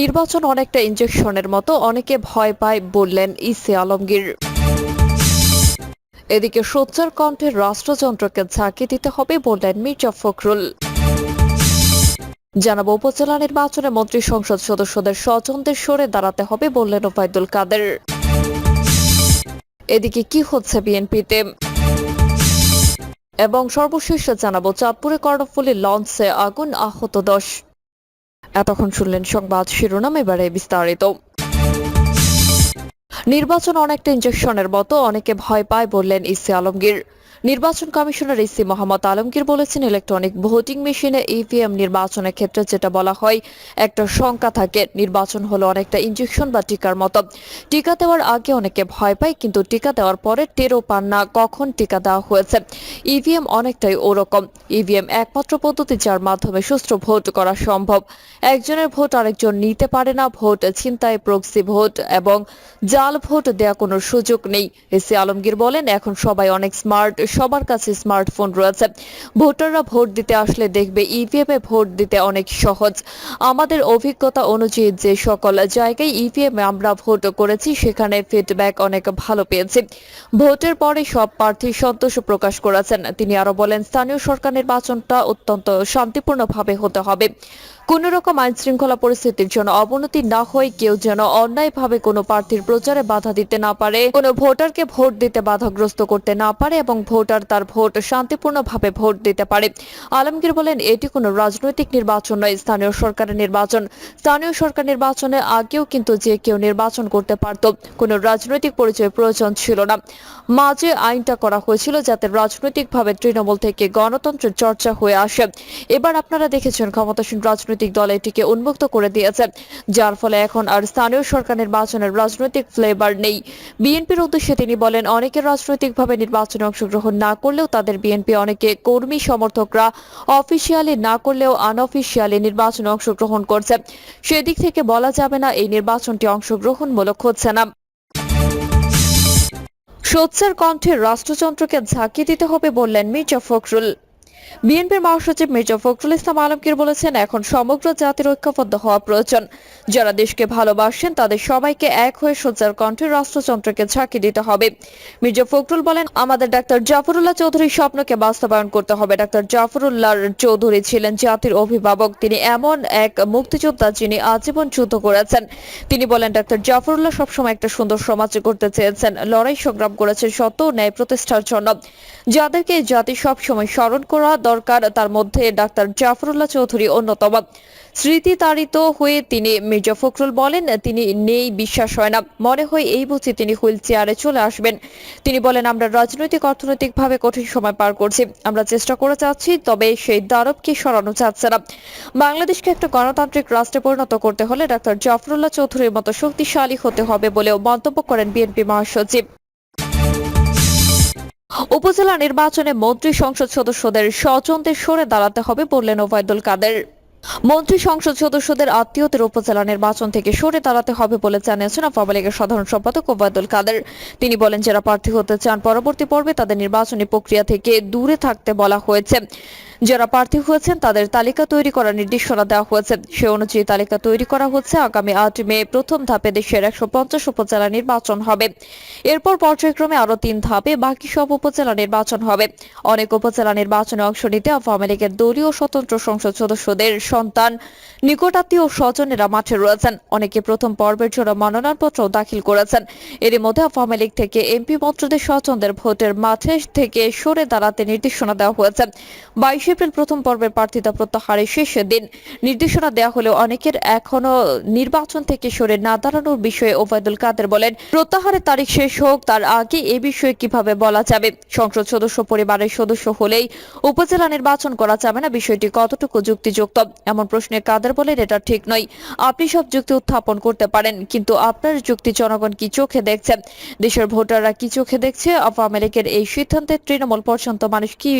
নির্বাচন অনেকটা ইঞ্জেকশনের মতো, অনেকে ভয় পায় বললেন ইসে আলমগীর। এদিকে সোচ্চার কণ্ঠে রাষ্ট্রযন্ত্রকে ঝাঁকি দিতে হবে বললেন মির্জা ফখরুল। জানাব, উপজেলা নির্বাচনে মন্ত্রী সংসদ সদস্যদের স্বজনদের সরে দাঁড়াতে হবে বললেন ওবায়দুল কাদের। এদিকে কি হচ্ছে বিএনপিতে? এবং সর্বশেষ জানাব, চাঁদপুরে কর্ণফুলী লঞ্চে আগুন আহত দশ। এতক্ষণ শুনলেন সংবাদ শিরোনাম, এবারে বিস্তারিত। নির্বাচন অনেকটা ইঞ্জেকশনের মতো, অনেকে ভয় পায় বললেন ইসি আলমগীর। নির্বাচন কমিশনার ইসি মোহাম্মদ আলমগীর বলেছেন ইলেকট্রনিক ভোটিং মেশিনে ইভিএম নির্বাচনের ক্ষেত্রে যেটা বলা হয়, একটা শঙ্কা থাকে। নির্বাচন হলো অনেকটা ইঞ্জেকশন বা টিকার মতো। টিকা দেওয়ার আগে অনেকে ভয় পায়, কিন্তু টিকা দেওয়ার পরে টেরও পান না কখন টিকা দেওয়া হয়েছে। ইভিএম অনেকটাই ওরকম। ইভিএম একমাত্র পদ্ধতি যার মাধ্যমে সুষ্ঠু ভোট করা সম্ভব। একজনের ভোট আরেকজন নিতে পারে না, ভোট ছিনতাই প্রক্সি ভোট এবং জাল ভোট দেওয়া কোনো সুযোগ নেই। এসি আলমগীর বলেন, এখন সবাই অনেক স্মার্ট সবার কাছে স্মার্টফোন রয়েছে। ভোটাররা ভোট দিতে আসলে দেখবে ইভিএম এ ভোট দিতে অনেক সহজ। আমাদের অভিজ্ঞতা অনুযায়ী যে সকল জায়গায় ইভিএম আমরা ভোট করেছি, সেখানে ফিডব্যাক অনেক ভালো পেয়েছি। ভোটের পরে সব প্রার্থী সন্তোষ প্রকাশ করেছেন। তিনি আরও বলেন, স্থানীয় সরকার নির্বাচনটা অত্যন্ত শান্তিপূর্ণভাবে হতে হবে। কোন রকম আইন শৃঙ্খলা পরিস্থিতির জন্য অবনতি না হয় কেউ যেন অন্যায়ভাবে কোনো প্রার্থীর প্রচারে বাধা দিতে না পারে, কোনো ভোটারকে ভোট দিতে বাধাগ্রস্ত করতে না পারে এবং ভোটার তার ভোট শান্তিপূর্ণভাবে ভোট দিতে পারে। আলমগীর বলেন, এটি কোনো রাজনৈতিক নির্বাচন নয়, স্থানীয় সরকারের নির্বাচন। স্থানীয় সরকার নির্বাচনে আগেও কিন্তু যে কেউ নির্বাচন করতে পারত, কোনো রাজনৈতিক পরিচয় প্রয়োজন ছিল না। মাঝে আইনটা করা হয়েছিল যাতে রাজনৈতিকভাবে তৃণমূল থেকে গণতন্ত্রের চর্চা হয়ে আসে। এবার আপনারা দেখেছেন ক্ষমতাসীন রাজনৈতিক দল এটিকে উন্মুক্ত করে দিয়েছে, যার ফলে এখন আর স্থানীয় সরকার নির্বাচনের রাজনৈতিক ফ্লেভার নেই। বিএনপির উদ্দেশ্যে তিনি বলেন, অনেকে রাজনৈতিকভাবে নির্বাচনে অংশগ্রহণ না করলেও তাদের বিএনপি অনেকে কর্মী সমর্থকরা অফিসিয়ালি না করলেও আনঅফিসিয়ালি নির্বাচনে অংশগ্রহণ করছে। সেদিক থেকে বলা যাবে না, এই নির্বাচনটি অংশগ্রহণমূলক হচ্ছে না। সোচ্চার কণ্ঠে রাষ্ট্রযন্ত্রকে ঝাঁকি দিতে হবে বললেন মির্জা ফখরুল। বিএনপির মহাসচিব মির্জা ফখরুল ইসলাম আলমগীর বলেছেন, এখন সমগ্র জাতির ঐক্যবদ্ধ হওয়া প্রয়োজন। যারা দেশকে ভালোবাসেন, তাদের সবাইকে এক হয়ে সোচ্চার কণ্ঠে রাষ্ট্রযন্ত্রকে ঝাঁকি দিতে হবে। মির্জা ফখরুল বলেন, আমাদের ডাক্তার জাফরুল্লাহ চৌধুরীর স্বপ্নকে বাস্তবায়ন করতে হবে। ডাক্তার জাফরুল্লাহ চৌধুরী ছিলেন জাতির অভিভাবক। তিনি এমন এক মুক্তিযোদ্ধা যিনি আজীবন যুদ্ধ করেছেন। তিনি বলেন, ডাক্তার জাফরুল্লাহ সবসময় একটা সুন্দর সমাজ করতে চেয়েছেন। লড়াই সংগ্রাম করেছেন সত্য ন্যায় প্রতিষ্ঠার জন্য। যাদেরকে জাতি সবসময় স্মরণ করা দরকার, তার মধ্যে ডাক্তার জাফরুল্লাহ চৌধুরী অন্যতম। স্মৃতি তাড়িত হয়ে তিনি মির্জা ফখরুল বলেন, তিনি নেই, বিশ্বাস হয় না। মনে হয় এই বুঝি তিনি হুইল চেয়ারে চলে আসবেন। তিনি বলেন, আমরা রাজনৈতিক, অর্থনৈতিকভাবে কঠিন সময় পার করছি। আমরা চেষ্টা করে যাচ্ছি, তবে সেই দারবকে সরানো যাচ্ছে না। বাংলাদেশকে একটা গণতান্ত্রিক রাষ্ট্রে পরিণত করতে হলে ডাক্তার জাফরুল্লাহ চৌধুরীর মতো শক্তিশালী হতে হবে বলেও মন্তব্য করেন বিএনপি মহাসচিব। উপজেলা নির্বাচনে মন্ত্রী সংসদ সদস্যদের স্বচন্দ্রের সরে দাঁড়াতে হবে বললেন ওবায়দুল কাদের। মন্ত্রী সংসদ সদস্যদের আত্মীয়দের উপজেলা নির্বাচন থেকে সরে দাঁড়াতে হবে বলে জানিয়েছেন আওয়ামী লীগের সাধারণ সম্পাদক ওবায়দুল কাদের। তিনি বলেন, যারা প্রার্থী হতে চান, পরবর্তী পর্বে তাদের নির্বাচনী প্রক্রিয়া থেকে দূরে থাকতে বলা হয়েছে। যারা প্রার্থী হয়েছেন, তাদের তালিকা তৈরি করার নির্দেশনা দেওয়া হয়েছে। সে অনুযায়ী তালিকা তৈরি করা হচ্ছে আগামী আট মে, প্রথম ধাপে দেশের একশো পঞ্চাশ উপজেলা নির্বাচন হবে। এরপর পর্যায়ক্রমে আরও তিন ধাপে বাকি সব উপজেলা নির্বাচন হবে। অনেক উপজেলা নির্বাচনে অংশ নিতে আওয়ামী লীগের দলীয় স্বতন্ত্র সংসদ সদস্যদের সন্তান, নিকটাত্মীয় স্বজনেরা মাঠে রয়েছেন। অনেকে প্রথম পর্বের জন্য মনোনয়নপত্র দাখিল করেছেন। এরই মধ্যে আওয়ামী লীগ থেকে এমপি মন্ত্রীদের স্বজনদের ভোটের মাঠে থেকে সরে দাঁড়াতে নির্দেশনা দেওয়া হয়েছে। বাইশে এপ্রিল প্রথম পর্বের প্রার্থিতা প্রত্যাহারের শেষ দিন। নির্দেশনা দেওয়া হলেও অনেকের এখনও নির্বাচন থেকে সরে না দাঁড়ানোর বিষয়ে ওবায়দুল কাদের বলেন, প্রত্যাহারের তারিখ শেষ হোক, তার আগে এ বিষয়ে কীভাবে বলা যাবে? সংসদ সদস্য পরিবারের সদস্য হলেই উপজেলা নির্বাচন করা যাবে না, বিষয়টি কতটুকু যুক্তিযুক্ত? এমন প্রশ্নে কাদের বলেন, এটা ঠিক নয়। আপনি সব যুক্তি উত্থাপন করতে পারেন, কিন্তু আপনার যুক্তি জনগণ কি চোখে দেখছে? দেশের ভোটাররা কি চোখে দেখছে? আওয়ামী লীগের এই সিদ্ধান্তে তৃণমূল পর্যন্ত মানুষ কি,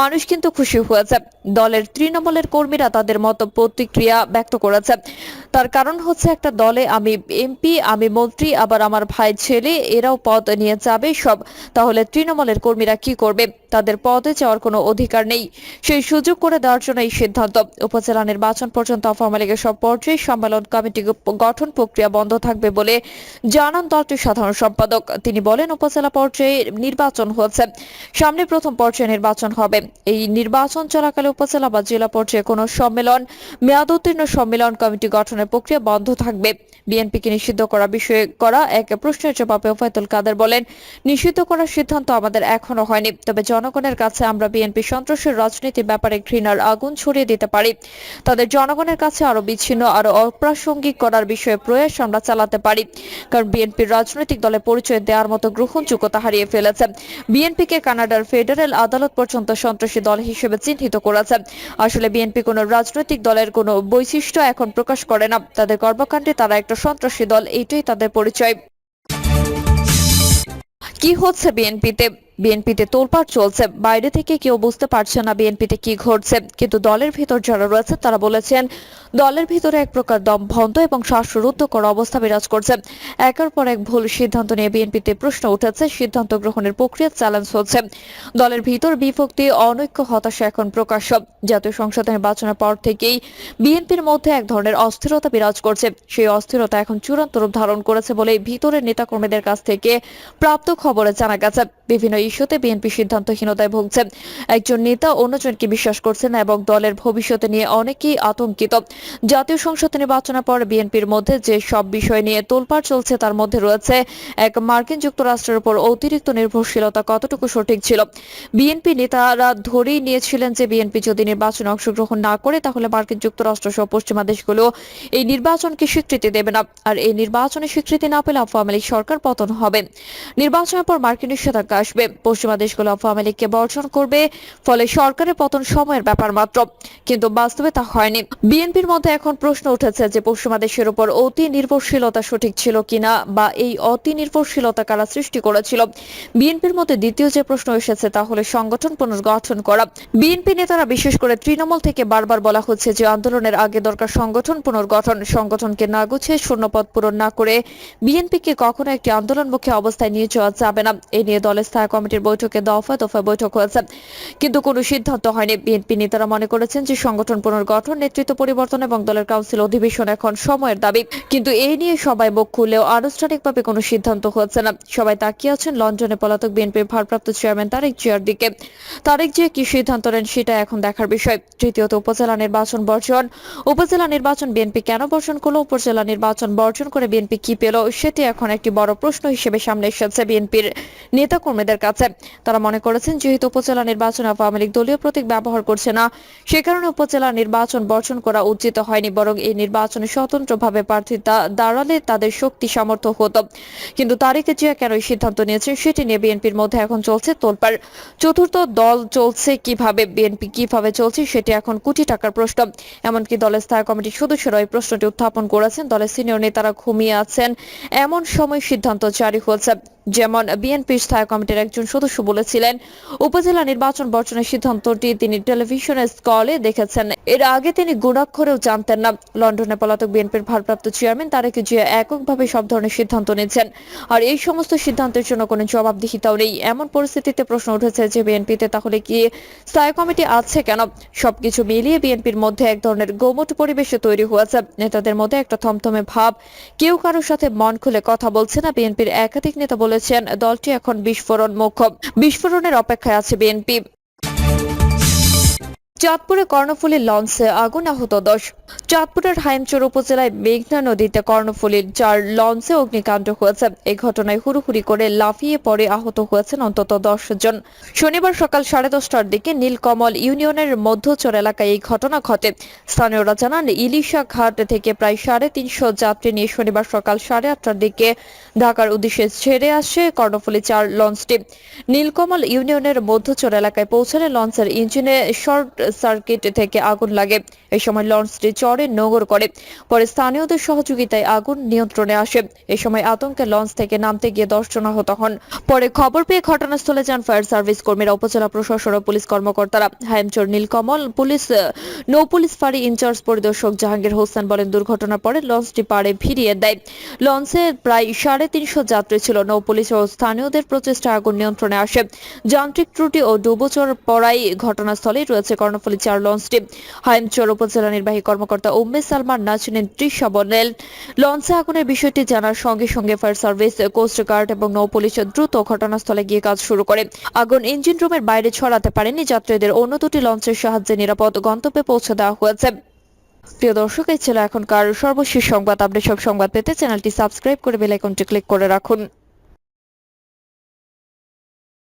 মানুষ কিন্তু খুশি হয়েছে। দলের তৃণমূলের কর্মীরা তাদের মতো প্রতিক্রিয়া ব্যক্ত করেছে। তার কারণ হচ্ছে একটা দলে আমি এমপি, আমি মন্ত্রী, আবার আমার ভাই ছেলে, এরাও পদ নিয়ে যাবে সব। তাহলে তৃণমূলের কর্মীরা কি করবে? তাদের পদে যাওয়ার কোনো অধিকার নেই। সেই সুযোগ করে দেওয়ার জন্য এই সিদ্ধান্ত। উপজেলা নির্বাচন পর্যন্ত আওয়ামী লীগের সব পর্যায়ে সম্মেলন কমিটি গঠন প্রক্রিয়া বন্ধ থাকবে বলে জানান দলটির সাধারণ সম্পাদক। তিনি বলেন, উপজেলা পর্যায়ে নির্বাচন হচ্ছে। সামনে প্রথম পর্যায়ে নির্বাচন হবে। এই নির্বাচন চলাকালে উপজেলা বা জেলা পর্যায়ে কোনো সম্মেলন মেয়াদ উত্তীর্ণ সম্মেলন কমিটি গঠনের প্রক্রিয়া বন্ধ থাকবে। বিএনপিকে নিষিদ্ধ করা বিষয়ে করা এক প্রশ্নের জবাবে ওফায়তুল কাদের বলেন, নিষিদ্ধ করার সিদ্ধান্ত আমাদের এখনও হয়নি। তবে জনগণের কাছে আমরা বিএনপি সন্ত্রাসের রাজনীতির ব্যাপারে ঘৃণার আগুন ছড়িয়ে দিতে পারি। তাদের জনগণের কাছে আরও বিচ্ছিন্ন আরও অপ্রাসঙ্গিক করার বিষয়ে প্রয়াস আমরা চালাতে পারি। কারণ বিএনপির রাজনৈতিক দলে পরিচয় দেওয়ার মতো গ্রহণযোগ্যতা হারিয়ে ফেলেছে। বিএনপিকে কানাডার ফেডারেল আদালত পর্যন্ত সন্ত্রাসী দল হিসেবে চিহ্নিত করেছে। আসলে বিএনপি কোনো রাজনৈতিক দলের কোনো বৈশিষ্ট্য এখন প্রকাশ করে না। তাদের কর্মকাণ্ডে তারা একটা সন্ত্রাসী দল, এইটাই তাদের পরিচয়। কি হচ্ছে বিএনপিতে? বিএনপিতে তোলপাড় চলছে। বাইরে থেকে কেউ বুঝতে পারছে না বিএনপিতে কি ঘটছে। কিন্তু দলের ভিতর যারা রয়েছে, তারা বলেছেন, দলের ভিতরে এক প্রকার দম দমভন্ত এবং শ্বাসরুদ্ধ করা অবস্থা বিরাজ করছে। একের পর এক ভুল সিদ্ধান্ত নিয়ে বিএনপিতে প্রশ্ন উঠেছে। সিদ্ধান্ত গ্রহণের প্রক্রিয়া চ্যালেঞ্জ হচ্ছে। দলের ভিতর বিভক্তি, অনৈক্য হতাশা এখন প্রকাশ্য। জাতীয় সংসদ নির্বাচনের পর থেকেই বিএনপির মধ্যে এক ধরনের অস্থিরতা বিরাজ করছে। সেই অস্থিরতা এখন চূড়ান্ত রূপ ধারণ করেছে বলে ভিতরের নেতাকর্মীদের কাছ থেকে প্রাপ্ত খবরে জানা গেছে। বিভিন্ন ইস্যুতে বিএনপি সিদ্ধান্তহীনতায় ভুগছে। একজন নেতা অন্যজনকে বিশ্বাস করছেন এবং দলের ভবিষ্যতে নিয়ে অনেকেই আতঙ্কিত। জাতীয় সংসদ নির্বাচনের পর বিএনপির মধ্যে যে সব বিষয় নিয়ে তোলপাড় চলছে, তার মধ্যে রয়েছে এক মার্কিন যুক্তরাষ্ট্রের উপর অতিরিক্ত নির্ভরশীলতা কতটুকু সঠিক ছিল? বিএনপি নেতারা ধরেই নিয়েছিলেন যে বিএনপি যদি নির্বাচনে অংশগ্রহণ না করে, তাহলে মার্কিন যুক্তরাষ্ট্র সহ পশ্চিমা দেশগুলো এই নির্বাচনকে স্বীকৃতি দেবে না। আর এই নির্বাচনে স্বীকৃতি না পেলে আওয়ামী লীগ সরকার পতন হবে। নির্বাচনের পর মার্কিন নিষেধাজ্ঞা আসবে। পশ্চিমা দেশগুলো আওয়ামী লীগকে বর্জন করবে, ফলে সরকারের পতন সময়ের ব্যাপার মাত্র। কিন্তু বাস্তবে তা হয়নি। বিএনপির মধ্যে এখন প্রশ্ন উঠেছে যে পশ্চিমা দেশের উপর অতি নির্ভরশীলতা সঠিক ছিল কিনা বা এই অতি নির্ভরশীলতা কারা সৃষ্টি করেছিল? বিএনপির মধ্যে দ্বিতীয় যে প্রশ্ন এসেছে তা হলো সংগঠন পুনর্গঠন করা। বিএনপি নেতারা বিশেষ করে তৃণমূল থেকে বারবার বলা হচ্ছে যে আন্দোলনের আগে দরকার সংগঠন পুনর্গঠন, সংগঠনকে না গুছিয়ে শূন্যপদ পূরণ না করে বিএনপিকে কখনো একটি আন্দোলনমুখী অবস্থায় নিয়ে যাওয়া যাবে না। এ নিয়ে দলের স্থায়ী কমিটির বৈঠকে দফা দফা বৈঠক হয়েছে, কিন্তু কোনো সিদ্ধান্ত হয়নি। বিএনপি নেতারা মনে করেছেন যে সংগঠন পুনর্গঠন, নেতৃত্ব পরিবর্তন এবং দলের কাউন্সিল অধিবেশন এখন সময়ের দাবি। কিন্তু এই নিয়ে সবাই মুখ খুললেও আনুষ্ঠানিকভাবে কোনো সিদ্ধান্ত হচ্ছে না। সবাই তাকিয়ে আছেন লন্ডনে পলাতক বিএনপির ভারপ্রাপ্ত চেয়ারম্যান তারেক জিয়ার দিকে। তারেক জিয়া কি সিদ্ধান্ত নেন সেটা এখন দেখার বিষয়। তৃতীয়ত, উপজেলা নির্বাচন বর্জন। উপজেলা নির্বাচন বিএনপি কেন বর্জন করল? উপজেলা নির্বাচন বর্জন করে বিএনপি কি পেল? সেটি এখন একটি বড় প্রশ্ন হিসেবে সামনে এসেছে বিএনপির নেতাকর্মীদের কাছে। তারা মনে করেছেন, যেহেতু উপজেলা নির্বাচন আওয়ামী লীগ দলীয় প্রতীক ব্যবহার করছে না, সে কারণে উপজেলা নির্বাচন বর্জন করা উচিত হয়নি, বরং এই নির্বাচনে স্বতন্ত্রভাবে প্রার্থী দাঁড়ালে তাদের শক্তি, সামর্থ্য হতো। কিন্তু তারিখে জিয়া কেন এই সিদ্ধান্ত নিয়েছে, সেটি নিয়ে বিএনপির মধ্যে এখন চলছে তোলপাড়। চতুর্থ দল চলছে কীভাবে, বিএনপি কীভাবে চলছে, সেটি এখন কোটি টাকার প্রশ্ন। এমনকি দলের স্থায়ী কমিটির সদস্যরা এই প্রশ্নটি উত্থাপন করেছেন। দলের সিনিয়র নেতারা ঘুমিয়ে আছেন। এমন সময় সিদ্ধান্ত জারি হয়েছে। যেমন বিএনপি স্থায়ী কমিটির একজন সদস্য বলেছিলেন, উপজেলা নির্বাচন বর্জনের সিদ্ধান্তটি তিনি টেলিভিশনের স্কলে দেখেছেন। এর আগে তিনি গুণাক্ষরেও জানতেন না। লন্ডনে পলাতক বিএনপির ভারপ্রাপ্ত চেয়ারম্যান তারেক জিয়া এককভাবে সব ধরনের সিদ্ধান্ত নিচ্ছেন আর এই সমস্ত সিদ্ধান্তের জন্য কোনো জবাবদিহিতাও নেই। এমন পরিস্থিতিতে প্রশ্ন উঠেছে যে বিএনপিতে তাহলে কি স্থায়ী কমিটি আছে কেন? সবকিছু মিলিয়ে বিএনপির মধ্যে এক ধরনের গোমট পরিবেশে তৈরি হয়েছে। নেতাদের মধ্যে একটা থমথমে ভাব। কেউ কারোর সাথে মন খুলে কথা বলছে না। বিএনপির একাধিক নেতা বলেছেন, দলটি এখন বিস্ফোরণ বিস্ফোরণের অপেক্ষায় আছে বিএনপি। চাঁদপুরে কর্ণফুলীর লঞ্চে আগুন আহত দশ। চাঁদপুরের হাইমচর উপজেলায় মেঘনা নদীতে কর্ণফুলীর চার লঞ্চে অগ্নিকাণ্ড হয়েছে। এই ঘটনায় হুড়ুহুড়ি করে লাফিয়ে পড়ে আহত হয়েছেন অন্তত দশ জন। শনিবার সকাল সাড়ে দশটার দিকে নীলকমল ইউনিয়নের মধ্যচর এলাকায় এই ঘটনা ঘটে। স্থানীয়রা জানান, ইলিশা ঘাট থেকে প্রায় সাড়ে তিনশো যাত্রী নিয়ে শনিবার সকাল সাড়ে আটটার দিকে ঢাকার উদ্দেশ্যে ছেড়ে আসে কর্ণফুলী চার লঞ্চটি। নীলকমল ইউনিয়নের মধ্যচর এলাকায় পৌঁছালে লঞ্চের ইঞ্জিনে শর্ট সার্কিট থেকে আগুন লাগে। এই সময় লঞ্চটি চড়ে নোঙর করে। পরে স্থানীয়দের সহযোগিতায় আগুন নিয়ন্ত্রণে আসে। এ সময় আতঙ্কে লঞ্চ থেকে নামতে গিয়ে দশজন আহত হন। পরে খবর পেয়ে ঘটনাস্থলে যান ফায়ার সার্ভিস কর্মীরা, উপজেলা প্রশাসন ও পুলিশ কর্মকর্তারা। হাইমচর নীলকমল, পুলিশ, নৌ পুলিশ ফাঁড়ি ইনচার্জ পরিদর্শক জাহাঙ্গীর হোসেন বলেন, দুর্ঘটনার পরে লঞ্চটি পাড়ে ফিরিয়ে দেয়। লঞ্চে প্রায় সাড়ে তিনশো যাত্রী ছিল। নৌ পুলিশ ও স্থানীয়দের প্রচেষ্টা আগুন নিয়ন্ত্রণে আসে। যান্ত্রিক ত্রুটি ও ডুবোচর পড়াই ঘটনাস্থলেই রয়েছে কর্ণফুলী চার লঞ্চটি হাইমচর উপজেলা নির্বাহী কর্মকর্তা উম্মে সালমান নাচনেন তৃষা বলেন লঞ্চে আগুনের বিষয়টি জানার সঙ্গে সঙ্গে ফায়ার সার্ভিস, কোস্ট গার্ড এবং নৌ পুলিশ দ্রুত ঘটনাস্থলে গিয়ে কাজ শুরু করে। আগুন ইঞ্জিন রুমের বাইরে ছড়াতে পারেনি যাত্রীদের। অন্য দুটি লঞ্চের সাহায্যে নিরাপদ গন্তব্যে পৌঁছে দেওয়া হয়েছে। প্রিয় দর্শক, এই ছিল এখনকার সর্বশেষ সংবাদ। আপডেট সব সংবাদ পেতে চ্যানেলটি সাবস্ক্রাইব করে বেল আইকনটি ক্লিক করে রাখুন।